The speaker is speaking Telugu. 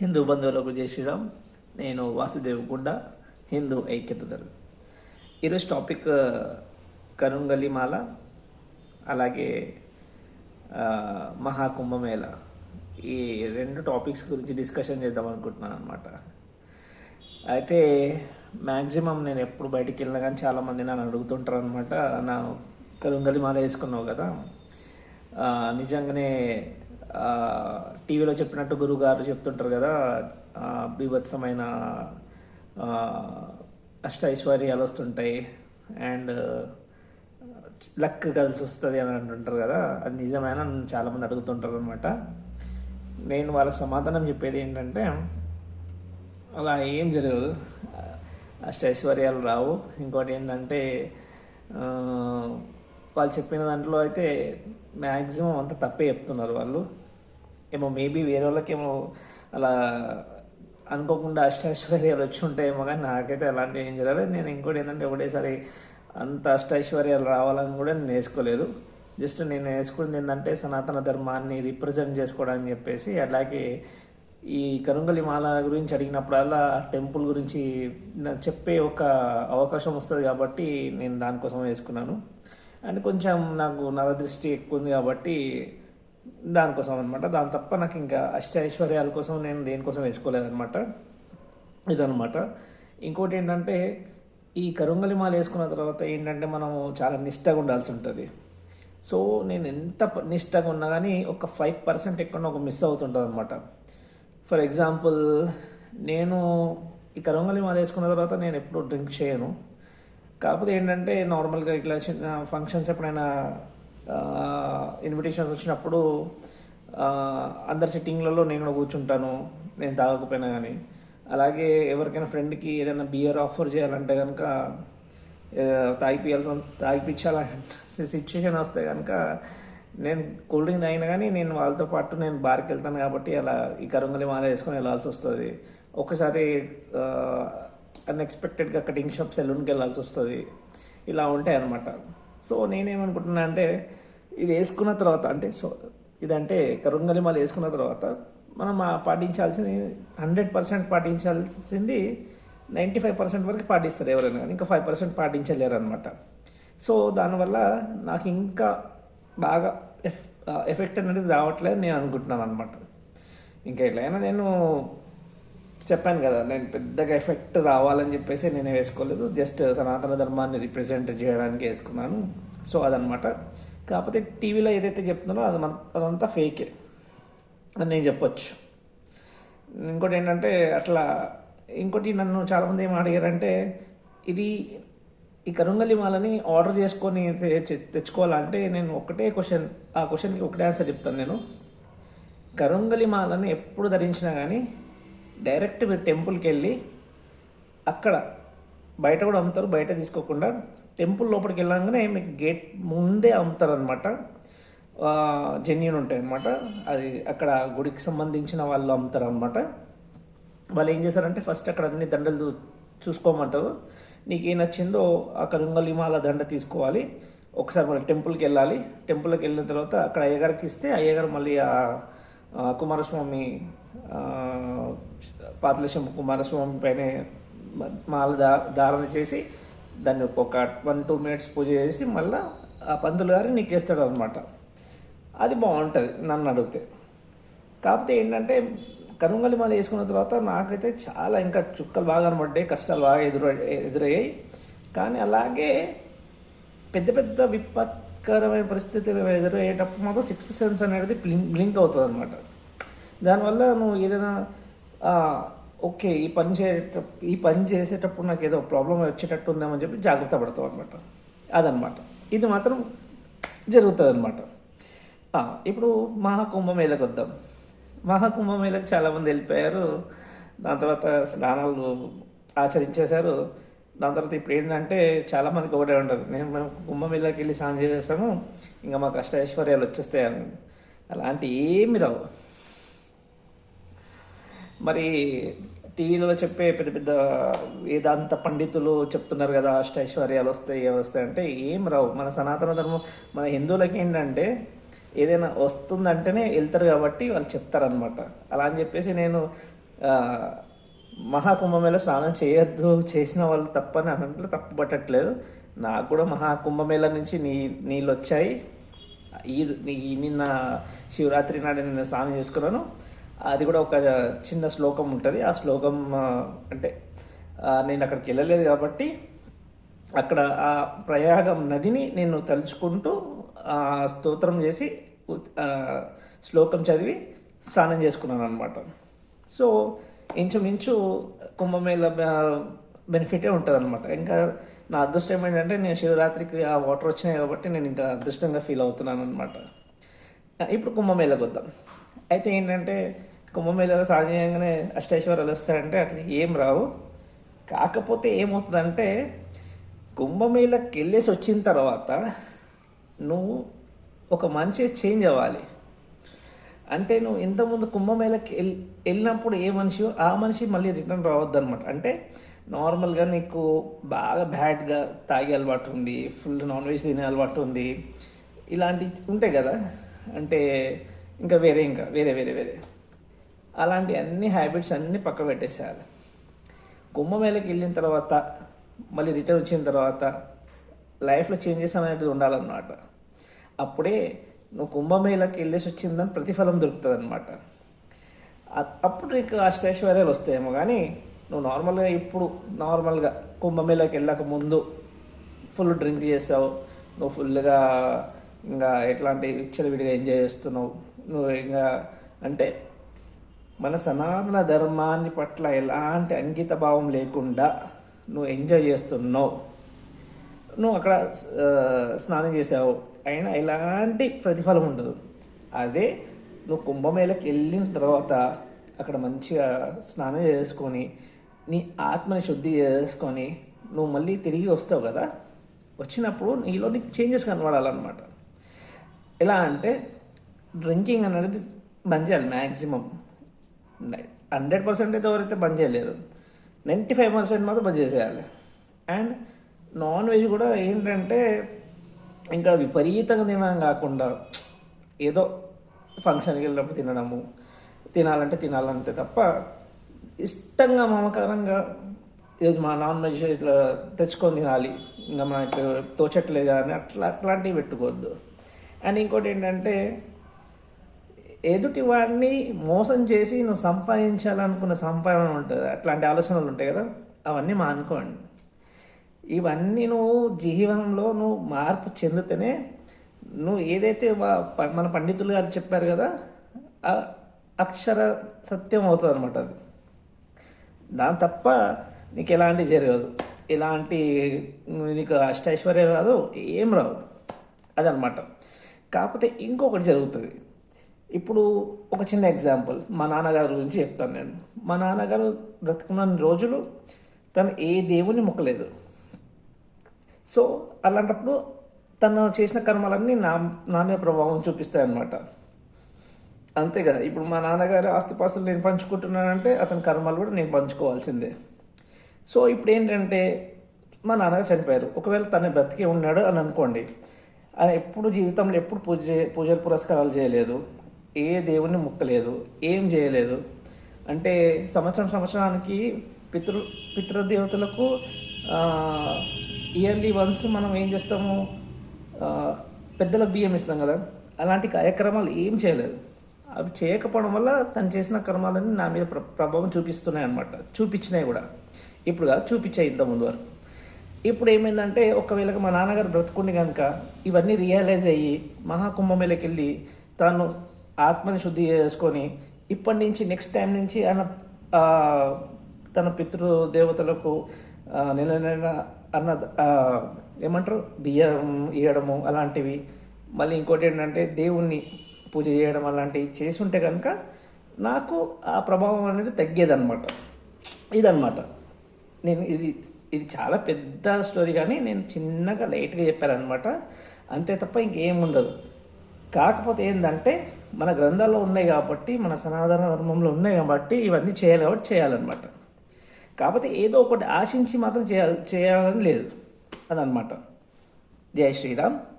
హిందూ బంధువులకు జై శ్రీరామ్. నేను వాసుదేవ్ గుండ హిందూ ఐక్యత ధర్మ ఈరోజు టాపిక్ కరుంగలిమాల అలాగే మహాకుంభమేళ. ఈ రెండు టాపిక్స్ గురించి డిస్కషన్ చేద్దాం అనుకుంటున్నాను అనమాట అయితే మ్యాక్సిమం నేను ఎప్పుడు బయటికి వెళ్ళినా కానీ చాలామంది నన్ను అడుగుతుంటారు అనమాట నా కరుంగలిమాల వేసుకున్నావు కదా? నిజంగానే టీవీలో చెప్పినట్టు గురువు గారు చెప్తుంటారు కదా బీభత్సమైన అష్ట ఐశ్వర్యాలు వస్తుంటాయి అండ్ లక్ కలిసి వస్తుంది అని అంటుంటారు కదా అది నిజమైన చాలామంది అడుగుతుంటారు అనమాట నేను వాళ్ళ సమాధానం చెప్పేది ఏంటంటే అలా ఏం జరగదు. అష్ట ఐశ్వర్యాలు రావు. ఇంకోటి ఏంటంటే వాళ్ళు చెప్పిన దాంట్లో అయితే మ్యాక్సిమం అంత తప్పే చెప్తున్నారు వాళ్ళు. ఏమో మేబీ వేరే వాళ్ళకేమో అలా అనుకోకుండా అష్టైశ్వర్యాలు వచ్చి ఉంటాయేమో కానీ నాకైతే అలాంటి ఏం జరగలేదు. నేను ఇంకోటి ఏంటంటే ఒకటేసారి అంత అష్టైశ్వర్యాలు రావాలని కూడా నేను వేసుకోలేదు. జస్ట్ నేను వేసుకున్నది ఏంటంటే సనాతన ధర్మాన్ని రిప్రజెంట్ చేసుకోవడానికి చెప్పేసి అలాగే ఈ కరుంగలి మాల గురించి అడిగినప్పుడల్లా టెంపుల్ గురించి నాకు చెప్పే ఒక అవకాశం వస్తుంది కాబట్టి నేను దానికోసం వేసుకున్నాను. అండ్ కొంచెం నాకు నరదృష్టి ఎక్కువ ఉంది కాబట్టి దానికోసం అనమాట దాని తప్ప నాకు ఇంకా అష్ట ఐశ్వర్యాల కోసం నేను దేనికోసం వేసుకోలేదనమాట ఇదనమాట ఇంకోటి ఏంటంటే ఈ కరుంగలి మాల వేసుకున్న తర్వాత ఏంటంటే మనం చాలా నిష్టగా ఉండాల్సి ఉంటుంది సో నేను ఎంత నిష్ఠగా నిష్టగా ఉన్నా కానీ ఒక ఫైవ్ పర్సెంట్ ఎక్కడ ఒక మిస్ అవుతుంటుంది అనమాట ఫర్ ఎగ్జాంపుల్ నేను ఈ కరుంగలి మాల వేసుకున్న తర్వాత నేను ఎప్పుడూ డ్రింక్ చేయను. కాకపోతే ఏంటంటే నార్మల్గా ఇట్లా చిన్న ఫంక్షన్స్ ఎప్పుడైనా ఇన్విటేషన్స్ వచ్చినప్పుడు అందరి సిట్టింగ్లలో నేను కూడా కూర్చుంటాను నేను తాగకపోయినా కానీ అలాగే ఎవరికైనా ఫ్రెండ్కి ఏదైనా బియర్ ఆఫర్ చేయాలంటే కనుక తాగిపియాల్సి తాగిపించాలంటే సిచ్యువేషన్ వస్తే కనుక నేను కూల్ డ్రింక్ తాగినా కానీ నేను వాళ్ళతో పాటు నేను బార్కి వెళ్తాను కాబట్టి అలా ఈ కరుంగలి మాల వేసుకొని వెళ్ళాల్సి వస్తుంది. ఒకసారి అన్ఎక్స్పెక్టెడ్గా కటింగ్ షాప్ సెలూన్కి వెళ్ళాల్సి వస్తుంది. ఇలా ఉంటాయి అన్నమాట సో నేనేమనుకుంటున్నా అంటే ఇది వేసుకున్న తర్వాత అంటే సో ఇదంటే కరుంగలి మాల వేసుకున్న తర్వాత మనం ఆ పాటించాల్సింది హండ్రెడ్ పర్సెంట్ పాటించాల్సింది నైంటీ ఫైవ్ పర్సెంట్ వరకు పాటిస్తారు ఎవరైనా కానీ. ఇంకా ఫైవ్ పర్సెంట్ పాటించలేరు అనమాట సో దానివల్ల నాకు ఇంకా బాగా ఎఫ్ ఎఫెక్ట్ అనేది రావట్లేదు నేను అనుకుంటున్నాను అనమాట ఇంకా ఎట్లయినా నేను చెప్పాను కదా నేను పెద్దగా ఎఫెక్ట్ రావాలని చెప్పేసి నేను వేసుకోలేదు. జస్ట్ సనాతన ధర్మాన్ని రిప్రజెంట్ చేయడానికి వేసుకున్నాను. సో అదనమాట కాకపోతే టీవీలో ఏదైతే చెప్తున్నానో అది అదంతా ఫేకే అని నేను చెప్పొచ్చు. ఇంకోటి ఏంటంటే అట్లా ఇంకోటి నన్ను చాలామంది ఏం అడిగారంటే ఇది ఈ కరుంగలి మాలని ఆర్డర్ చేసుకొని తె- తెచ్చుకోవాలంటే నేను ఒకటే క్వశ్చన్ ఆ క్వశ్చన్కి ఒకటే ఆన్సర్ చెప్తాను నేను. కరుంగలి మాలని ఎప్పుడు ధరించినా కానీ డైరెక్ట్ మీరు టెంపుల్కి వెళ్ళి అక్కడ బయట కూడా అమ్ముతారు బయట తీసుకోకుండా టెంపుల్ లోపలికి వెళ్ళగానే మీకు గేట్ ముందే అమ్ముతారనమాట జెన్యున్ ఉంటాయి అనమాట అది అక్కడ గుడికి సంబంధించిన వాళ్ళు అమ్ముతారు అనమాట వాళ్ళు ఏం చేశారంటే ఫస్ట్ అక్కడ అన్ని దండలు చూ- చూసుకోమంటారు. నీకు ఏం నచ్చిందో ఆ కరుంగలిమాల దండ తీసుకోవాలి. ఒకసారి మళ్ళీ టెంపుల్కి వెళ్ళాలి. టెంపుల్కి వెళ్ళిన తర్వాత అక్కడ అయ్యగారికి ఇస్తే అయ్యగారు మళ్ళీ ఆ కుమారస్వామి ఆ, పాతలశం కుమారస్వామి పైన మాల దా ధారణ చేసి దాన్ని ఒక వన్ టూ మినిట్స్ పూజ చేసి మళ్ళీ ఆ పంతులు గారు నీకేస్తాడు అనమాట అది బాగుంటుంది నన్ను అడిగితే. కాకపోతే ఏంటంటే కనుంగలి మాల వేసుకున్న తర్వాత నాకైతే చాలా ఇంకా చుక్కలు బాగా కనబడ్డాయి కష్టాలు బాగా ఎదురు ఎదురయ్యాయి. కానీ అలాగే పెద్ద పెద్ద భయంకరమైన పరిస్థితులు ఎదురయ్యేటప్పుడు మాత్రం సిక్స్త్ సెన్స్ అనేది బ్లింక్ బ్లింక్ అవుతుంది అనమాట దానివల్ల నువ్వు ఏదైనా ఓకే ఈ పని చేసేటప్పుడు ఈ పని చేసేటప్పుడు నాకు ఏదో ప్రాబ్లం వచ్చేటట్టు ఉందేమని చెప్పి జాగ్రత్త పడతావు అనమాట అదనమాట ఇది మాత్రం జరుగుతుంది అనమాట ఇప్పుడు మహాకుంభమేళకు వద్దాం. మహాకుంభమేళకు చాలామంది వెళ్ళిపోయారు. దాని తర్వాత స్నానాలు ఆచరించేశారు. దాని తర్వాత ఇప్పుడు ఏంటంటే చాలా మందికి ఒకటే ఉంటుంది నేను మేము కుంభమేళకి వెళ్ళి స్నానం చేసేస్తాము ఇంకా మాకు కష్ట ఐశ్వర్యాలు వచ్చేస్తాయని అలాంటి ఏమి రావు. మరి టీవీలో చెప్పే పెద్ద పెద్ద వేదాంత పండితులు చెప్తున్నారు కదా అష్ట ఐశ్వర్యాలు వస్తాయి వస్తాయి అంటే ఏం రావు. మన సనాతన ధర్మం మన హిందువులకి ఏంటంటే ఏదైనా వస్తుందంటేనే వెళ్తారు కాబట్టి వాళ్ళు చెప్తారనమాట అలా అని చెప్పేసి నేను మహాకుంభమేళ స్నానం చేయొద్దు చేసిన వాళ్ళు తప్పని అనంటే తప్పు పట్టట్లేదు నాకు కూడా మహాకుంభమేళ నుంచి నీ నీళ్ళు వచ్చాయి ఈ నిన్న శివరాత్రి నాడు నిన్న స్నానం చేసుకున్నాను. అది కూడా ఒక చిన్న శ్లోకం ఉంటుంది. ఆ శ్లోకం అంటే నేను అక్కడికి వెళ్ళలేదు కాబట్టి అక్కడ ఆ ప్రయాగం నదిని నేను తలుచుకుంటూ ఆ స్తోత్రం చేసి శ్లోకం చదివి స్నానం చేసుకున్నాను అనమాట సో ఇంచుమించు కుంభమేళ బెనిఫిటే ఉంటుంది అనమాట ఇంకా నా అదృష్టం ఏంటంటే నేను శివరాత్రికి ఆ వాటర్ వచ్చినాయి కాబట్టి నేను ఇంకా అదృష్టంగా ఫీల్ అవుతున్నాను అనమాట ఇప్పుడు కుంభమేళకు వద్దాం. అయితే ఏంటంటే కుంభమేళలో సాధ్యంగానే అష్టైశ్వర్యాలు వస్తాయంటే అట్లా ఏం రావు. కాకపోతే ఏమవుతుందంటే కుంభమేళకి వెళ్ళేసి వచ్చిన తర్వాత నువ్వు ఒక మనిషి చేంజ్ అవ్వాలి. అంటే నువ్వు ఇంతకుముందు కుంభమేళకి వెళ్ వెళ్ళినప్పుడు ఏ మనిషి ఆ మనిషి మళ్ళీ రిటర్న్ రావద్దు అనమాట అంటే నార్మల్గా నీకు బాగా బ్యాడ్గా తాగే అలవాటు ఉంది ఫుల్ నాన్ వెజ్ తినే అలవాటు ఉంది ఇలాంటి ఉంటాయి కదా. అంటే ఇంకా వేరే ఇంకా వేరే వేరే వేరే. అలాంటి అన్ని హ్యాబిట్స్ అన్నీ పక్క పెట్టేసేయాలి. కుంభమేళకి వెళ్ళిన తర్వాత మళ్ళీ రిటర్న్ వచ్చిన తర్వాత లైఫ్లో చేంజెస్ అనేది ఉండాలన్నమాట. అప్పుడే నువ్వు కుంభమేళకి వెళ్ళేసి వచ్చిందని ప్రతిఫలం దొరుకుతుంది అనమాట అప్పుడు నీకు అష్టైశ్వర్యాలు వస్తాయేమో కానీ నువ్వు నార్మల్గా ఇప్పుడు నార్మల్గా కుంభమేళకి వెళ్ళక ముందు ఫుల్ డ్రింక్ చేస్తావు నువ్వు ఫుల్గా ఇంకా ఎట్లాంటి విచ్చలవిడిగా ఎంజాయ్ చేస్తున్నావు నువ్వు ఇంకా అంటే మన సనాతన ధర్మాన్ని పట్ల ఎలాంటి అంకిత భావం లేకుండా నువ్వు ఎంజాయ్ చేస్తున్నావు. నువ్వు అక్కడ స్నానం చేసావు. అయినా ఎలాంటి ప్రతిఫలం ఉండదు. అదే నువ్వు కుంభమేళకి వెళ్ళిన తర్వాత అక్కడ మంచిగా స్నానం చేసుకొని నీ ఆత్మని శుద్ధి చేసుకొని నువ్వు మళ్ళీ తిరిగి వస్తావు కదా? వచ్చినప్పుడు నీలో నీకు చేంజెస్ కనబడాలన్నమాట. ఎలా అంటే డ్రింకింగ్ అనేది బంద్ చేయాలి మ్యాక్సిమం హండ్రెడ్ పర్సెంట్ అయితే ఎవరైతే బంద్ చేయలేరు నైంటీ ఫైవ్ పర్సెంట్ మాత్రం బంద్ చేసేయాలి. అండ్ నాన్ వెజ్ కూడా ఏంటంటే ఇంకా విపరీతంగా తినడం కాకుండా ఏదో ఫంక్షన్కి వెళ్ళినప్పుడు తినడము. తినాలంటే తినాలంతే తప్ప ఇష్టంగా మమకారంగా ఈరోజు మా నాన్ వెజ్ ఇట్లా తెచ్చుకొని తినాలి. ఇంకా మన ఇట్లా తోచట్లేదు అని అట్లా అట్లాంటివి పెట్టుకోవద్దు. అండ్ ఇంకోటి ఏంటంటే ఎదుటి వాడిని మోసం చేసి నువ్వు సంపాదించాలనుకున్న సంపాదన ఉంటుంది. అట్లాంటి ఆలోచనలు ఉంటాయి కదా. అవన్నీ మానుకోండి. ఇవన్నీ నువ్వు జీవనంలో నువ్వు మార్పు చెందితేనే నువ్వు ఏదైతే మన పండితులు గారు చెప్పారు కదా ఆ అక్షర సత్యం అవుతుంది అనమాట అది. దాని తప్ప నీకు ఎలాంటి జరగదు. ఎలాంటి నీకు అష్టైశ్వర్యం రాదు ఏం రావు అదనమాట కాకపోతే ఇంకొకటి జరుగుతుంది. ఇప్పుడు ఒక చిన్న ఎగ్జాంపుల్ మా నాన్నగారి గురించి చెప్తాను నేను. మా నాన్నగారు బ్రతుకున్న రోజులు తను ఏ దేవుని మొక్కలేదు. సో అలాంటప్పుడు తను చేసిన కర్మలన్నీ నా నా మీద ప్రభావం చూపిస్తాయి అన్నమాట అంతే కదా ఇప్పుడు మా నాన్నగారు ఆస్తిపాస్తులు నేను పంచుకుంటున్నానంటే అతని కర్మలు కూడా నేను పంచుకోవాల్సిందే. సో ఇప్పుడు ఏంటంటే మా నాన్నగారు చనిపోయారు. ఒకవేళ తన బ్రతికే ఉన్నాడు అని అనుకోండి ఆయన ఎప్పుడు జీవితంలో ఎప్పుడు పూజ చే- పూజలు పురస్కారాలు చేయలేదు ఏ దేవుణ్ణి ముక్కలేదు ఏం చేయలేదు. అంటే సంవత్సరం సంవత్సరానికి పితృ పితృదేవతలకు ఇయర్లీ వన్స్ మనం ఏం చేస్తాము? పెద్దల బియ్యం ఇస్తాం కదా? అలాంటి కార్యక్రమాలు ఏం చేయలేదు. అవి చేయకపోవడం వల్ల తను చేసిన కర్మాలన్నీ నా మీద ప్రభావం చూపిస్తున్నాయి అనమాట చూపించినాయి కూడా. ఇప్పుడు కాదు చూపించాయి ఇంత ముందు వరకు. ఇప్పుడు ఏమైందంటే ఒకవేళ మా నాన్నగారు బ్రతుకుండి కనుక ఇవన్నీ రియలైజ్ అయ్యి మహాకుంభమేళకి వెళ్ళి తాను ఆత్మని శుద్ధి చేసుకొని ఇప్పటి నుంచి నెక్స్ట్ టైం నుంచి ఆయన తన పితృ దేవతలకు నెల నెల అన్న ఏమంటారు? బియ్యం ఇవ్వడము అలాంటివి. మళ్ళీ ఇంకోటి ఏంటంటే దేవుణ్ణి పూజ చేయడం అలాంటివి చేసి ఉంటే కనుక నాకు ఆ ప్రభావం అనేది తగ్గేదన్నమాట. ఇదన్నమాట. నేను ఇది ఇది చాలా పెద్ద స్టోరీ కానీ నేను చిన్నగా లైట్గా చెప్పానమాట అంతే తప్ప ఇంకేం ఉండదు. కాకపోతే ఏంటంటే మన గ్రంథాల్లో ఉన్నాయి కాబట్టి మన సనాతన ధర్మంలో ఉన్నాయి కాబట్టి ఇవన్నీ చేయాలి కాబట్టి చేయాలన్నమాట. కాకపోతే ఏదో ఒకటి ఆశించి మాత్రం చేయాలి చేయాలని లేదు. అదనమాట జై శ్రీరామ్.